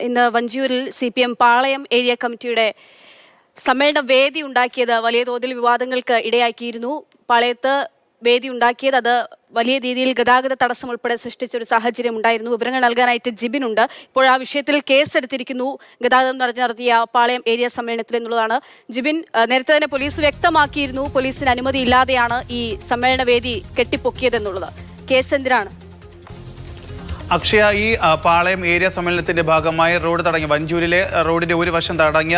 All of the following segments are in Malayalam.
ഇന്ന് വഞ്ചിയൂരിൽ C P M Palayam area കമ്മിറ്റിയുടെ സമ്മേളന വേദി ഉണ്ടാക്കിയത് വലിയ തോതിൽ വിവാദങ്ങൾക്ക് ഇടയാക്കിയിരുന്നു. പാളയത്ത് വേദി ഉണ്ടാക്കിയത് അത് വലിയ രീതിയിൽ ഗതാഗത തടസ്സം ഉൾപ്പെടെ സൃഷ്ടിച്ച ഒരു സാഹചര്യം ഉണ്ടായിരുന്നു. വിവരങ്ങൾ നൽകാനായിട്ട് ജിബിനുണ്ട് ഇപ്പോൾ ആ വിഷയത്തിൽ കേസെടുത്തിരിക്കുന്നു. ഗതാഗതം നടത്തി നടത്തിയ പാളയം ഏരിയ സമ്മേളനത്തിൽ എന്നുള്ളതാണ്. ജിബിൻ നേരത്തെ തന്നെ പോലീസ് വ്യക്തമാക്കിയിരുന്നു. പോലീസിന് അനുമതി ഇല്ലാതെയാണ് ഈ സമ്മേളന വേദി കെട്ടിപ്പൊക്കിയതെന്നുള്ളത്. കേസ് എന്തിനാണ്? അക്ഷയ ഈ പാളയം ഏരിയ സമ്മേളനത്തിന്റെ ഭാഗമായി റോഡ് തടഞ്ഞ. വഞ്ചൂരിലെ റോഡിന്റെ ഒരു വശം തടഞ്ഞ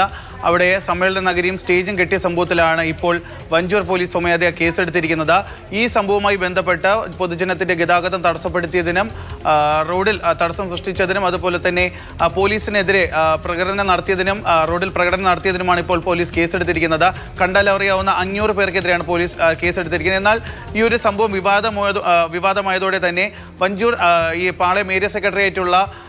അവിടെ സമ്മേളന നഗരിയും സ്റ്റേജും കെട്ടിയ സംഭവത്തിലാണ് ഇപ്പോൾ വഞ്ചൂർ പോലീസ് സ്വമേധയാ കേസെടുത്തിരിക്കുന്നത്. ഈ സംഭവവുമായി ബന്ധപ്പെട്ട് പൊതുജനത്തിന്റെ ഗതാഗതം തടസ്സപ്പെടുത്തിയതിനും റോഡിൽ തടസ്സം സൃഷ്ടിച്ചതിനും അതുപോലെ തന്നെ പോലീസിനെതിരെ പ്രകടനം നടത്തിയതിനും റോഡിൽ പ്രകടനം നടത്തിയതിനുമാണ് ഇപ്പോൾ പോലീസ് കേസെടുത്തിരിക്കുന്നത്. കണ്ടാലറിയാവുന്ന അഞ്ഞൂറ് പേർക്കെതിരെയാണ് പോലീസ് കേസെടുത്തിരിക്കുന്നത്. എന്നാൽ ഈ ഒരു സംഭവം വിവാദമായത് വിവാദമായതോടെ തന്നെ വഞ്ചൂർ ഈ പാളയം ഏരിയ സെക്രട്ടറി ആയിട്ടുള്ള ആ,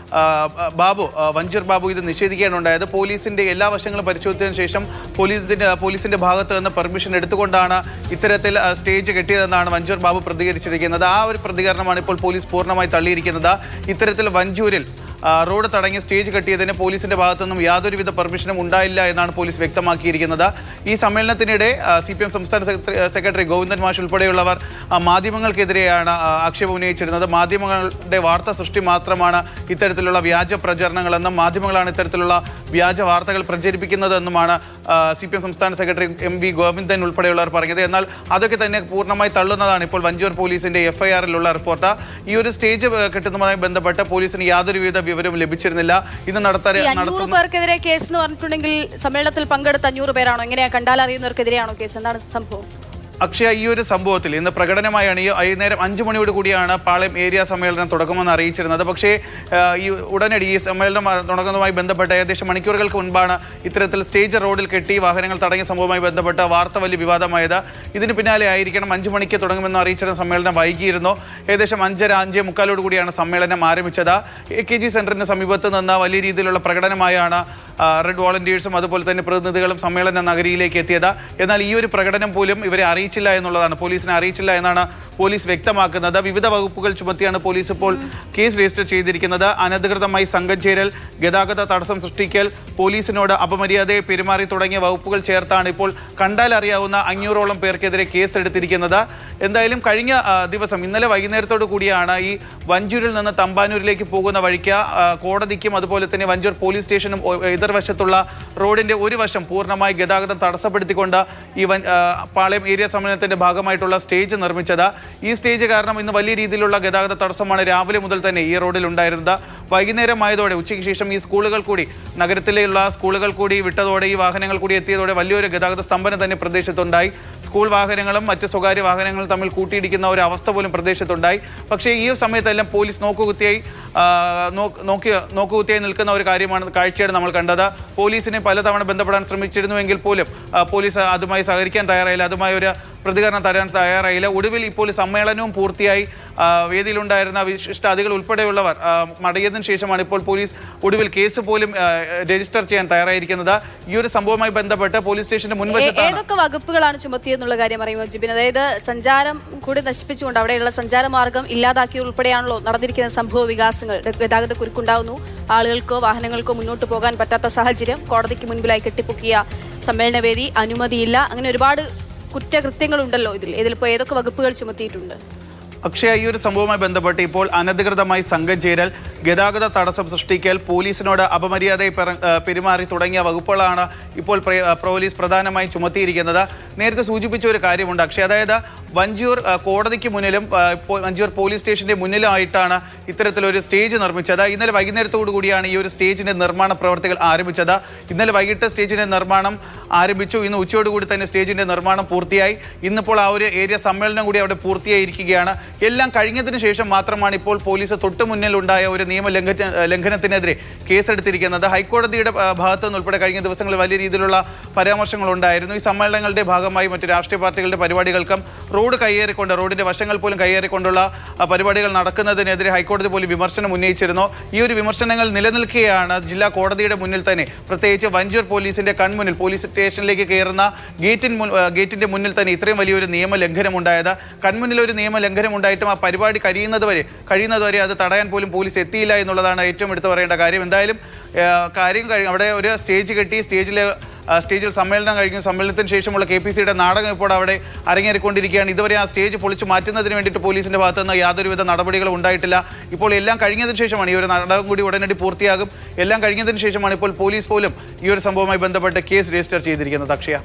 ബാബു വഞ്ചിർ ബാബു ഇത് നിഷേധിക്കുകയാണ് ഉണ്ടായത്. പോലീസിന്റെ എല്ലാ വശങ്ങളും പരിശോധിച്ചതിന് ശേഷം പോലീസിന്റെ പോലീസിന്റെ ഭാഗത്ത് നിന്ന് പെർമിഷൻ എടുത്തുകൊണ്ടാണ് ഇത്തരത്തിൽ സ്റ്റേജ് കെട്ടിയതെന്നാണ് വഞ്ചൂർ ബാബു പ്രതികരിച്ചിരിക്കുന്നത്. ആ ഒരു പ്രതികരണമാണ് ഇപ്പോൾ പോലീസ് പൂർണമായി തള്ളിയിരിക്കുന്നത്. ഇത്തരത്തിൽ വഞ്ചൂരിൽ റോഡ് തടഞ്ഞ് സ്റ്റേജ് കെട്ടിയതിന് പോലീസിന്റെ ഭാഗത്തുനിന്നും യാതൊരുവിധ പെർമിഷനും ഉണ്ടായില്ല എന്നാണ് പോലീസ് വ്യക്തമാക്കിയിരിക്കുന്നത്. ഈ സമ്മേളനത്തിനിടെ സി പി എം സംസ്ഥാന സെക്രട്ടറി- ഗോവിന്ദൻ മാഷ് ഉൾപ്പെടെയുള്ളവർ മാധ്യമങ്ങൾക്കെതിരെയാണ് ആക്ഷേപം ഉന്നയിച്ചിരുന്നത്. മാധ്യമങ്ങളുടെ വാർത്താ സൃഷ്ടി മാത്രമാണ് ഇത്തരത്തിലുള്ള വ്യാജ പ്രചരണങ്ങളെന്നും മാധ്യമങ്ങളാണ് ഇത്തരത്തിലുള്ള വ്യാജ വാർത്തകൾ പ്രചരിപ്പിക്കുന്നതെന്നുമാണ് സി പി എം സംസ്ഥാന സെക്രട്ടറി എം വി ഗോവിന്ദൻ ഉൾപ്പെടെയുള്ളവർ പറഞ്ഞത്. എന്നാൽ അതൊക്കെ തന്നെ പൂർണമായി തള്ളുന്നതാണ് ഇപ്പോൾ വഞ്ചൂർ പോലീസിന്റെ എഫ്ഐആറിലുള്ള റിപ്പോർട്ട്. ഈ ഒരു സ്റ്റേജ് കെട്ടുന്നതുമായി ബന്ധപ്പെട്ട് പോലീസിന് യാതൊരുവിധ വിവരവും ലഭിച്ചിരുന്നില്ല. ഇന്ന് അഞ്ഞൂറ് പേർക്കെതിരെ കേസ് എന്ന് പറഞ്ഞിട്ടുണ്ടെങ്കിൽ സമ്മേളനത്തിൽ പങ്കെടുത്ത അഞ്ഞൂറ് പേരാണോ? എങ്ങനെയാ കണ്ടാൽ അറിയുന്നവർക്കെതിരെയാണോ കേസ്? എന്താണ് സംഭവം? അക്ഷയ ഈ ഒരു സംഭവത്തിൽ ഇന്ന് പ്രകടനമായാണ് ഈ വൈകുന്നേരം അഞ്ചു മണിയോട് കൂടിയാണ് പാളയം ഏരിയ സമ്മേളനം തുടങ്ങുമെന്ന് അറിയിച്ചിരുന്നത്. പക്ഷേ ഈ ഉടനടി ഈ സമ്മേളനം തുടങ്ങുന്നതുമായി ബന്ധപ്പെട്ട് ഏകദേശം മണിക്കൂറുകൾക്ക് മുൻപാണ് ഇത്തരത്തിൽ സ്റ്റേജ് റോഡിൽ കെട്ടി വാഹനങ്ങൾ തടങ്ങിയ സംഭവവുമായി ബന്ധപ്പെട്ട വാർത്ത വലിയ വിവാദമായത്. ഇതിന് പിന്നാലെ ആയിരിക്കണം അഞ്ചു മണിക്ക് തുടങ്ങുമെന്ന് അറിയിച്ചിരുന്ന സമ്മേളനം വൈകിയിരുന്നു. ഏകദേശം അഞ്ചര അഞ്ചേ മുക്കാലോട് കൂടിയാണ് സമ്മേളനം ആരംഭിച്ചത്. എ കെ ജി സെന്ററിന് സമീപത്ത് നിന്ന് വലിയ രീതിയിലുള്ള പ്രകടനമായാണ് റെഡ് വോളണ്ടിയേഴ്സും അതുപോലെ തന്നെ പ്രതിനിധികളും സമ്മേളന നഗരിയിലേക്ക് എത്തിയത്. എന്നാൽ ഈ ഒരു പ്രകടനം പോലും ഇവരെ അറിയിച്ചില്ല എന്നുള്ളതാണ്. പോലീസിനെ അറിയിച്ചില്ല എന്നാണ് പോലീസ് വ്യക്തമാക്കുന്നത്. വിവിധ വകുപ്പുകൾ ചുമത്തിയാണ് പോലീസ് ഇപ്പോൾ കേസ് രജിസ്റ്റർ ചെയ്തിരിക്കുന്നത്. അനധികൃതമായി സംഘം ചേരൽ ഗതാഗത തടസ്സം സൃഷ്ടിക്കൽ പോലീസിനോട് അപമര്യാദയെ പെരുമാറി തുടങ്ങിയ വകുപ്പുകൾ ചേർത്താണ് ഇപ്പോൾ കണ്ടാൽ അറിയാവുന്ന അഞ്ഞൂറോളം പേർക്കെതിരെ കേസ് എടുത്തിരിക്കുന്നത്. എന്തായാലും കഴിഞ്ഞ ദിവസം ഇന്നലെ വൈകുന്നേരത്തോടു കൂടിയാണ് ഈ വഞ്ചൂരിൽ നിന്ന് തമ്പാനൂരിലേക്ക് പോകുന്ന വഴിക്ക് കോടതിക്കും അതുപോലെ തന്നെ വഞ്ചൂർ പോലീസ് സ്റ്റേഷനും എതിർവശത്തുള്ള റോഡിന്റെ ഒരു വശം പൂർണമായി ഗതാഗതം തടസ്സപ്പെടുത്തിക്കൊണ്ട് ഈ പാളയം ഏരിയ സമ്മേളനത്തിന്റെ ഭാഗമായിട്ടുള്ള സ്റ്റേജ് നിർമ്മിച്ചത്. ഈ സ്റ്റേജ് കാരണം ഇന്ന് വലിയ രീതിയിലുള്ള ഗതാഗത തടസ്സമാണ് രാവിലെ മുതൽ തന്നെ ഈ റോഡിൽ ഉണ്ടായിരുന്നത്. വൈകുന്നേരമായതോടെ ഉച്ചയ്ക്ക് ശേഷം ഈ സ്കൂളുകൾ കൂടി നഗരത്തിലുള്ള സ്കൂളുകൾ കൂടി വിട്ടതോടെ ഈ വാഹനങ്ങൾ കൂടി എത്തിയതോടെ വലിയൊരു ഗതാഗത സ്തംഭനം തന്നെ പ്രദേശത്തുണ്ടായി. സ്കൂൾ വാഹനങ്ങളും മറ്റ് സ്വകാര്യ വാഹനങ്ങളും തമ്മിൽ കൂട്ടിയിടിക്കുന്ന ഒരു അവസ്ഥ പോലും പ്രദേശത്തുണ്ടായി. പക്ഷേ ഈ സമയത്തെല്ലാം പോലീസ് നോക്കുകുത്തിയായി നോക്കി നോക്കുകുത്തിയായി നിൽക്കുന്ന ഒരു കാര്യമാണ് കാഴ്ചയാണ് നമ്മൾ കണ്ടത്. പോലീസിനെ പലതവണ ബന്ധപ്പെടാൻ ശ്രമിച്ചിരുന്നുവെങ്കിൽ പോലും പോലീസ് അതുമായി സഹകരിക്കാൻ തയ്യാറായില്ല. അതുമായി ഒരു പ്രതികരണം തരാൻ തയ്യാറായില്ല. ഒടുവിൽ ഇപ്പോൾ സമ്മേളനവും പൂർത്തിയായി. വേദിയിലുണ്ടായിരുന്ന വിശിഷ്ട അതികൾ ഉൾപ്പെടെയുള്ളവർ മടങ്ങിയതിനു ശേഷമാണ് ഇപ്പോൾ പോലീസ് ഒടുവിൽ കേസ് പോലും രജിസ്റ്റർ ചെയ്യാൻ തയ്യാറായിരിക്കുന്നത്. ഈ ഒരു സംഭവവുമായി ബന്ധപ്പെട്ട് പോലീസ് സ്റ്റേഷന്റെ മുൻപ് ഏതൊക്കെ വകുപ്പുകളാണ് ചുമത്തിയെന്നുള്ള കാര്യം അറിയുമോ ജിബിൻ? അതായത് സഞ്ചാരം കൂടി നശിപ്പിച്ചുകൊണ്ട് അവിടെയുള്ള സഞ്ചാര മാർഗം ഇല്ലാതാക്കി ഉൾപ്പെടെയാണല്ലോ നടന്നിരിക്കുന്ന സംഭവ വികാസങ്ങൾ. ഗതാഗത കുരുക്കുണ്ടാവുന്നു. ആളുകൾക്കോ വാഹനങ്ങൾക്കോ മുന്നോട്ട് പോകാൻ പറ്റാത്ത സാഹചര്യം കോടതിക്ക് മുൻപിലായി കെട്ടിപ്പൊക്കിയ സമ്മേളനവേദി അനുമതിയില്ല. അങ്ങനെ ഒരുപാട് കുറ്റകൃത്യങ്ങളുണ്ടല്ലോ ഇതിൽ ഇതിലിപ്പോ ഏതൊക്കെ വകുപ്പുകൾ ചുമത്തിയിട്ടുണ്ട്? അക്ഷയ ഈ ഒരു സംഭവവുമായി ബന്ധപ്പെട്ട് ഇപ്പോൾ അനധികൃതമായി സംഘം ചേരൽ. ഗതാഗത തടസ്സം സൃഷ്ടിക്കൽ പോലീസിനോട് അപമര്യാദയെ പെരുമാറി തുടങ്ങിയ വകുപ്പുകളാണ് ഇപ്പോൾ പോലീസ് പ്രധാനമായി ചുമത്തിയിരിക്കുന്നത്. നേരത്തെ സൂചിപ്പിച്ച ഒരു കാര്യമുണ്ട് അക്ഷയ. അതായത് വഞ്ചിയൂർ കോടതിക്ക് മുന്നിലും വഞ്ചിയൂർ പോലീസ് സ്റ്റേഷന്റെ മുന്നിലുമായിട്ടാണ് ഇത്തരത്തിലൊരു സ്റ്റേജ് നിർമ്മിച്ചത്. ഇന്നലെ വൈകുന്നേരത്തോടു കൂടിയാണ് ഈ ഒരു സ്റ്റേജിന്റെ നിർമ്മാണ പ്രവർത്തികൾ ആരംഭിച്ചത്. ഇന്നലെ വൈകിട്ട് സ്റ്റേജിന്റെ നിർമ്മാണം ആരംഭിച്ചു. ഇന്ന് ഉച്ചയോടുകൂടി തന്നെ സ്റ്റേജിന്റെ നിർമ്മാണം പൂർത്തിയായി. ഇന്നിപ്പോൾ ആ ഒരു ഏരിയ സമ്മേളനം കൂടി അവിടെ പൂർത്തിയായിരിക്കുകയാണ്. എല്ലാം കഴിഞ്ഞതിന് ശേഷം മാത്രമാണ് ഇപ്പോൾ പോലീസ് തൊട്ടു മുന്നിലുണ്ടായ ഒരു നിയമ ലംഘന ലംഘനത്തിനെതിരെ കേസെടുത്തിരിക്കുന്നത് ഹൈക്കോടതിയുടെ ഭാഗത്തു നിന്ന് ഉൾപ്പെടെ കഴിഞ്ഞ ദിവസങ്ങളിൽ വലിയ രീതിയിലുള്ള പരാമർശങ്ങൾ ഉണ്ടായിരുന്നു ഈ സമ്മേളനങ്ങളുടെ ഭാഗമായി മറ്റു രാഷ്ട്രീയ പാർട്ടികളുടെ പരിപാടികൾക്കും റോഡ് കയ്യേറിക്കൊണ്ട് റോഡിന്റെ വശങ്ങൾ പോലും കയ്യേറിക്കൊണ്ടുള്ള പരിപാടികൾ നടക്കുന്നതിനെതിരെ ഹൈക്കോടതി പോലും വിമർശനം ഉന്നയിച്ചിരുന്നു. ഈ ഒരു വിമർശനങ്ങൾ നിലനിൽക്കുകയാണ് ജില്ലാ കോടതിയുടെ മുന്നിൽ തന്നെ. പ്രത്യേകിച്ച് വഞ്ചൂർ പോലീസിന്റെ കൺമുന്നിൽ പോലീസ് സ്റ്റേഷനിലേക്ക് കയറുന്ന ഗേറ്റിൻ ഗേറ്റിന്റെ മുന്നിൽ തന്നെ ഇത്രയും വലിയൊരു നിയമ ലംഘനം ഉണ്ടായത് കൺമുന്നിൽ ഒരു നിയമ ലംഘനം ഉണ്ടായിട്ടും ആ പരിപാടി കഴിയുന്നതുവരെ കഴിയുന്നതുവരെ കഴിയുന്നത് അത് തടയാൻ പോലും പോലീസ് എത്തിയില്ല എന്നുള്ളതാണ് ഏറ്റവും എടുത്തു പറയേണ്ട കാര്യം. എന്തായാലും കാര്യം കഴിഞ്ഞു അവിടെ ഒരു സ്റ്റേജ് കെട്ടി സ്റ്റേജിൽ സ്റ്റേജിൽ സമ്മേളനം കഴിഞ്ഞു. സമ്മേളനത്തിന് ശേഷമുള്ള കെ പി സിയുടെ നാടകം ഇപ്പോൾ അവിടെ അരങ്ങേറിക്കൊണ്ടിരിക്കുകയാണ്. ഇതുവരെ ആ സ്റ്റേജ് പൊളിച്ച് മാറ്റുന്നതിന് വേണ്ടിയിട്ട് പോലീസിന്റെ ഭാഗത്തു നിന്ന് യാതൊരുവിധ നടപടികളും ഉണ്ടായിട്ടില്ല. ഇപ്പോൾ എല്ലാം കഴിഞ്ഞതിന് ശേഷമാണ് ഈ ഒരു നാടകം കൂടി ഉടനടി പൂർത്തിയാകും. എല്ലാം കഴിഞ്ഞതിന് ശേഷമാണ് ഇപ്പോൾ പോലീസ് പോലും ഈ ഒരു സംഭവവുമായി ബന്ധപ്പെട്ട് കേസ് രജിസ്റ്റർ ചെയ്തിരിക്കുന്നത്. അക്ഷയ.